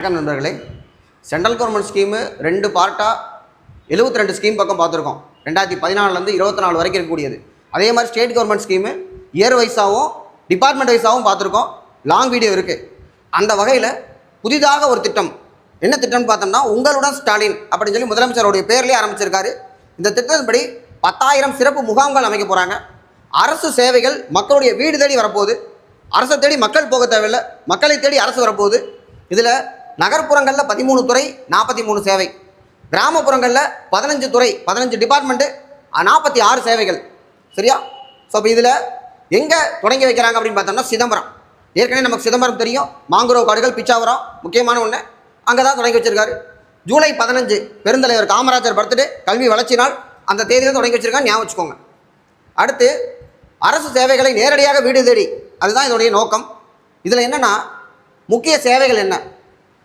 வணக்கம் நண்பர்களே. Central government scheme ரெண்டு பார்ட்டாக 72 ரெண்டு ஸ்கீம் பக்கம் பார்த்துருக்கோம். ரெண்டாயிரத்தி பதினாலுலேருந்து இருபத்தி நாலு வரைக்கும் இருக்கக்கூடியது. அதே மாதிரி ஸ்டேட் கவர்மெண்ட் ஸ்கீமு இயர் வைஸாகவும் டிபார்ட்மெண்ட் வைஸாகவும் பார்த்துருக்கோம். லாங் வீடியோ இருக்குது அந்த வகையில் புதிதாக ஒரு திட்டம். என்ன திட்டம்னு பார்த்தோம்னா உங்களுடன் ஸ்டாலின் அப்படின்னு சொல்லி முதலமைச்சருடைய பேர்லேயே ஆரம்பிச்சிருக்காரு. இந்த திட்டத்தின்படி பத்தாயிரம் சிறப்பு முகாம்கள் அமைக்க போகிறாங்க அரசு சேவைகள் மக்களுடைய வீடு தேடி வரப்போகுது. அரசை தேடி மக்கள் போக தேவையில்லை. மக்களை தேடி அரசு வரப்போகுது. இதில் நகர்ப்புறங்களில் பதிமூணு துறை நாற்பத்தி மூணு சேவை. கிராமப்புறங்களில் பதினஞ்சு துறை பதினஞ்சு டிபார்ட்மெண்ட்டு நாற்பத்தி ஆறு சேவைகள். சரியா? ஸோ இப்போ இதில் எங்கே தொடங்கி வைக்கிறாங்க அப்படின்னு பார்த்தோம்னா சிதம்பரம். ஏற்கனவே நமக்கு சிதம்பரம் தெரியும். மாங்குரோவ் காடுகள் பிச்சாவரம் முக்கியமான ஒன்று அங்கே தான் தொடங்கி வச்சிருக்காரு. ஜூலை பதினஞ்சு பெருந்தலைவர் காமராஜர் பர்த்டே கல்வி வளர்ச்சி நாள். அந்த தேதியில் தொடங்கி வச்சிருக்காங்க ஞாபகம் வச்சுக்கோங்க. அடுத்து அரசு சேவைகளை நேரடியாக வீடு தேடி. அதுதான் இதனுடைய நோக்கம். இதில் என்னென்னா முக்கிய சேவைகள் என்ன?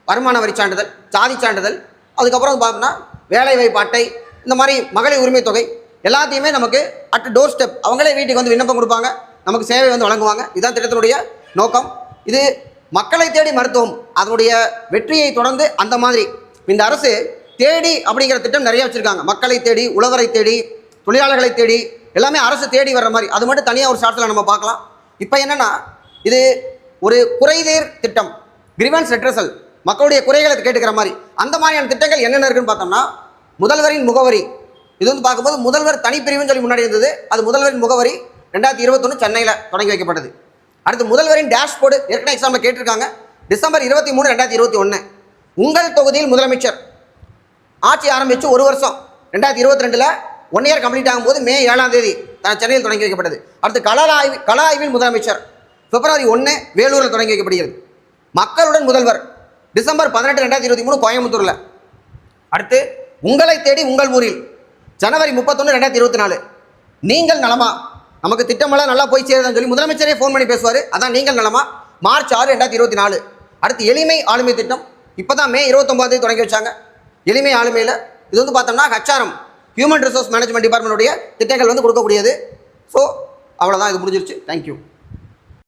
வருமான வரி சான்றிதழ் சாதி சான்றிதழ் அதுக்கப்புறம் பார்த்தோம்னா வேலைவாய்ப்பு அட்டை இந்த மாதிரி மகளிர் உரிமை தொகை எல்லாத்தையுமே நமக்கு அட் டோர் ஸ்டெப் அவங்களே வீட்டுக்கு வந்து விண்ணப்பம் கொடுப்பாங்க. நமக்கு சேவை வந்து வழங்குவாங்க. இதுதான் திட்டத்தினுடைய நோக்கம். இது மக்களை தேடி மருத்துவம் அதனுடைய வெற்றியை தொடர்ந்து அந்த மாதிரி. இந்த அரசு தேடி அப்படிங்கிற திட்டம் நிறைய வச்சுருக்காங்க. மக்களை தேடி உழவரை தேடி தொழிலாளர்களை தேடி எல்லாமே அரசு தேடி வர்ற மாதிரி. அது மட்டும் தனியாக ஒரு ஷார்ட்டில் நம்ம பார்க்கலாம். இப்போ என்னென்னா இது ஒரு குறைதீர் திட்டம். கிரிவன்ஸ் ரெட்ரஸல் மக்களுடைய குறைகளை கேட்டுக்கிற மாதிரி. அந்த மாதிரியான திட்டங்கள் என்னென்ன இருக்குன்னு பார்த்தோம்னா முதல்வரின் முகவரி. இது வந்து பார்க்கும்போது முதல்வர் தனிப்பிரிவுன்னு சொல்லி முன்னாடி இருந்தது. அது முதல்வரின் முகவரி ரெண்டாயிரத்தி இருபத்தொன்று சென்னையில் தொடங்கி வைக்கப்பட்டது. அடுத்து முதல்வரின் டேஷ்போர்டு ஏற்கனவே எக்ஸாமில் கேட்டிருக்காங்க. டிசம்பர் இருபத்தி மூணு ரெண்டாயிரத்தி இருபத்தி ஒன்று உங்கள் தொகுதியில் முதலமைச்சர் ஆட்சி ஆரம்பித்து ஒரு வருஷம். ரெண்டாயிரத்தி இருபத்தி ரெண்டில் ஒன் இயர் கம்ப்ளீட் ஆகும்போது மே ஏழாம் தேதி சென்னையில் தொடங்கி வைக்கப்பட்டது. அடுத்து கள ஆய்வு கலா ஆய்வில் முதலமைச்சர் பிப்ரவரி ஒன்று வேலூரில் தொடங்கி வைக்கப்படுகிறது. மக்களுடன் முதல்வர் டிசம்பர் பதினெட்டு ரெண்டாயிரத்தி இருபத்தி மூணு கோயம்புத்தூரில். அடுத்து உங்களை தேடி உங்கள் ஊரில் ஜனவரி முப்பத்தொன்று ரெண்டாயிரத்தி இருபத்தி நாலு. நீங்கள் நலமா? நமக்கு திட்டமெல்லாம் நல்லா போய் சேருதுன்னு சொல்லி முதலமைச்சரே ஃபோன் பண்ணி பேசுவார். அதான் நீங்கள் நலமா? மார்ச் ஆறு ரெண்டாயிரத்தி இருபத்தி நாலு. அடுத்து எளிமை ஆளுமை திட்டம். இப்போ தான் மே இருபத்தொம்போதே தொடங்கி வச்சாங்க. எளிமை ஆளுமையில் இது வந்து பார்த்தோம்னா ஹச்ஆர்எம் ஹியூமன் ரிசோர்ஸ் மேனேஜ்மெண்ட் டிபார்ட்மெண்ட்டுடைய திட்டங்கள் வந்து கொடுக்கக்கூடியது. ஸோ அவ்வளோதான் இது முடிஞ்சிருச்சு. தேங்க்யூ